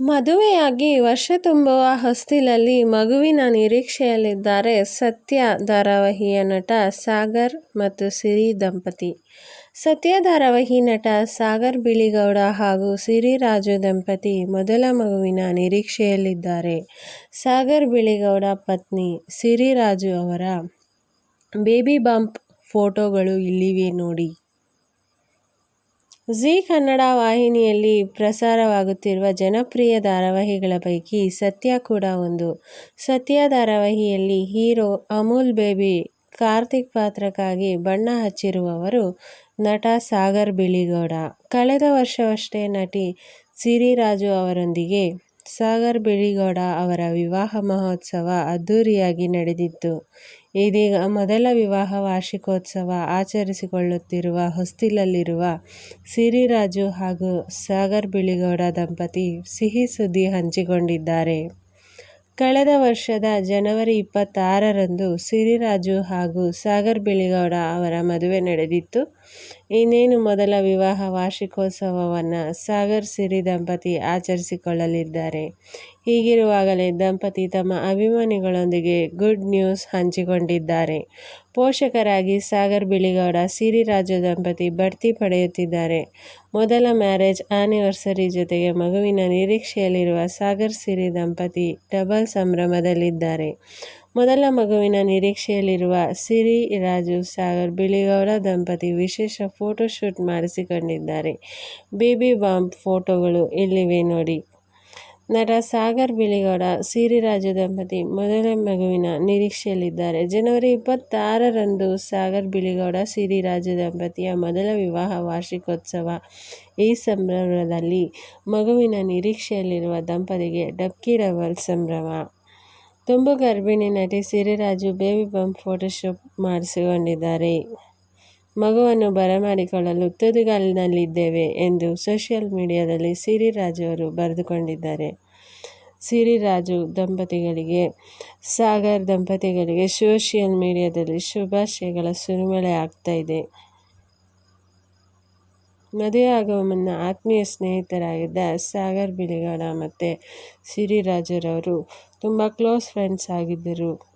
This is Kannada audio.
ಮದುವೆಯಾಗಿ ವರ್ಷ ತುಂಬುವ ಹೊಸ್ತಿಲಲ್ಲಿ ಮಗುವಿನ ನಿರೀಕ್ಷೆಯಲ್ಲಿದ್ದಾರೆ ಸತ್ಯ ಧಾರಾವಾಹಿಯ ನಟ ಸಾಗರ್ ಮತ್ತು ಸಿರಿ ದಂಪತಿ. ಸತ್ಯ ಧಾರಾವಾಹಿ ನಟ ಸಾಗರ್ ಬಿಳಿಗೌಡ ಹಾಗೂ ಸಿರಿ ರಾಜು ದಂಪತಿ ಮೊದಲ ಮಗುವಿನ ನಿರೀಕ್ಷೆಯಲ್ಲಿದ್ದಾರೆ. ಸಾಗರ್ ಬಿಳಿಗೌಡ ಪತ್ನಿ, ಸಿರಿ ರಾಜು ಅವರ ಬೇಬಿ ಬಂಪ್ ಫೋಟೋಗಳು ಇಲ್ಲಿವೆ ನೋಡಿ. ಝೀ ಕನ್ನಡ ವಾಹಿನಿಯಲ್ಲಿ ಪ್ರಸಾರವಾಗುತ್ತಿರುವ ಜನಪ್ರಿಯ ಧಾರಾವಾಹಿಗಳ ಪೈಕಿ ಸತ್ಯ ಕೂಡ ಒಂದು. ಸತ್ಯ ಧಾರಾವಾಹಿಯಲ್ಲಿ ಹೀರೋ ಅಮೂಲ್ ಬೇಬಿ, ಕಾರ್ತಿಕ್ ಪಾತ್ರಕ್ಕಾಗಿ ಬಣ್ಣ ಹಚ್ಚಿರುವವರು ನಟ ಸಾಗರ್ ಬಿಳಿಗೌಡ. ಕಳೆದ ವರ್ಷವಷ್ಟೇ ನಟಿ ಸಿರಿರಾಜು ಅವರೊಂದಿಗೆ ಸಾಗರ್ ಬಿಳಿಗೌಡ ಅವರ ವಿವಾಹ ಮಹೋತ್ಸವ ಅದ್ಧೂರಿಯಾಗಿ ನಡೆದಿತ್ತು. ಇದೀಗ ಮೊದಲ ವಿವಾಹ ವಾರ್ಷಿಕೋತ್ಸವ ಆಚರಿಸಿಕೊಳ್ಳುತ್ತಿರುವ ಹೊಸ್ತಿಲಲ್ಲಿರುವ ಸಿರಿರಾಜು ಹಾಗೂ ಸಾಗರ್ ಬಿಳಿಗೌಡ ದಂಪತಿ ಸಿಹಿ ಸುದ್ದಿ ಹಂಚಿಕೊಂಡಿದ್ದಾರೆ. ಕಳೆದ ವರ್ಷದ ಜನವರಿ ಇಪ್ಪತ್ತಾರರಂದು ಸಿರಿರಾಜು ಹಾಗೂ ಸಾಗರ್ ಬಿಳಿಗೌಡ ಅವರ ಮದುವೆ ನಡೆದಿತ್ತು. ಇನ್ನೇನು ಮೊದಲ ವಿವಾಹ ವಾರ್ಷಿಕೋತ್ಸವವನ್ನು ಸಾಗರ್ ಸಿರಿ ದಂಪತಿ ಆಚರಿಸಿಕೊಳ್ಳಲಿದ್ದಾರೆ. ಹೀಗಿರುವಾಗಲೇ ದಂಪತಿ ತಮ್ಮ ಅಭಿಮಾನಿಗಳೊಂದಿಗೆ ಗುಡ್ ನ್ಯೂಸ್ ಹಂಚಿಕೊಂಡಿದ್ದಾರೆ. ಪೋಷಕರಾಗಿ ಸಾಗರ್ ಬಿಳಿಗೌಡ, ಸಿರಿ ರಾಜು ದಂಪತಿ ಬಡ್ತಿ ಪಡೆಯುತ್ತಿದ್ದಾರೆ. ಮೊದಲ ಮ್ಯಾರೇಜ್ ಆನಿವರ್ಸರಿ ಜೊತೆಗೆ ಮಗುವಿನ ನಿರೀಕ್ಷೆಯಲ್ಲಿರುವ ಸಾಗರ್ ಸಿರಿ ದಂಪತಿ ಡಬಲ್ ಸಂಭ್ರಮದಲ್ಲಿದ್ದಾರೆ. ಮೊದಲ ಮಗುವಿನ ನಿರೀಕ್ಷೆಯಲ್ಲಿರುವ ಸಿರಿ ರಾಜು ಸಾಗರ್ ಬಿಳಿಗೌಡ ದಂಪತಿ ವಿಶೇಷ ಫೋಟೋಶೂಟ್ ಮಾಡಿಸಿಕೊಂಡಿದ್ದಾರೆ. ಬೇಬಿ ಬಾಂಬ್ ಫೋಟೋಗಳು ಇಲ್ಲಿವೆ ನೋಡಿ. ನಟ ಸಾಗರ್ ಬಿಳಿಗೌಡ, ಸಿರಿರಾಜು ದಂಪತಿ ಮೊದಲ ಮಗುವಿನ ನಿರೀಕ್ಷೆಯಲ್ಲಿದ್ದಾರೆ. ಜನವರಿ ಇಪ್ಪತ್ತಾರರಂದು ಸಾಗರ್ ಬಿಳಿಗೌಡ, ಸಿರಿರಾಜು ದಂಪತಿಯ ಮೊದಲ ವಿವಾಹ ವಾರ್ಷಿಕೋತ್ಸವ. ಈ ಸಂಭ್ರಮದಲ್ಲಿ ಮಗುವಿನ ನಿರೀಕ್ಷೆಯಲ್ಲಿರುವ ದಂಪತಿಗೆ ಡಬ್ಕಿ ಡಬಲ್ ಸಂಭ್ರಮ. ತುಂಬು ಗರ್ಭಿಣಿ ನಟಿ ಸಿರಿರಾಜು ಬೇಬಿ ಬಂಪ್ ಫೋಟೋಶೂಟ್ ಮಾಡಿಸಿಕೊಂಡಿದ್ದಾರೆ. ಮಗುವನ್ನು ಬರಮಾಡಿಕೊಳ್ಳಲು ತುದಿಗಾಲಿನಲ್ಲಿದ್ದೇವೆ ಎಂದು ಸೋಷಿಯಲ್ ಮೀಡಿಯಾದಲ್ಲಿ ಸಿರಿ ರಾಜು ಅವರು ಬರೆದುಕೊಂಡಿದ್ದಾರೆ. ಸಿರಿ ರಾಜು ದಂಪತಿಗಳಿಗೆ, ಸಾಗರ್ ದಂಪತಿಗಳಿಗೆ ಸೋಷಿಯಲ್ ಮೀಡಿಯಾದಲ್ಲಿ ಶುಭಾಶಯಗಳ ಸುರಿಮಳೆ ಆಗ್ತಾ ಇದೆ. ಮದುವೆಯಾಗುವ ಮುನ್ನ ಆತ್ಮೀಯ ಸ್ನೇಹಿತರಾಗಿದ್ದ ಸಾಗರ್ ಬಿಳಿಗಾಡ ಮತ್ತು ಸಿರಿ ರಾಜುರವರು ತುಂಬ ಕ್ಲೋಸ್ ಫ್ರೆಂಡ್ಸ್ ಆಗಿದ್ದರು.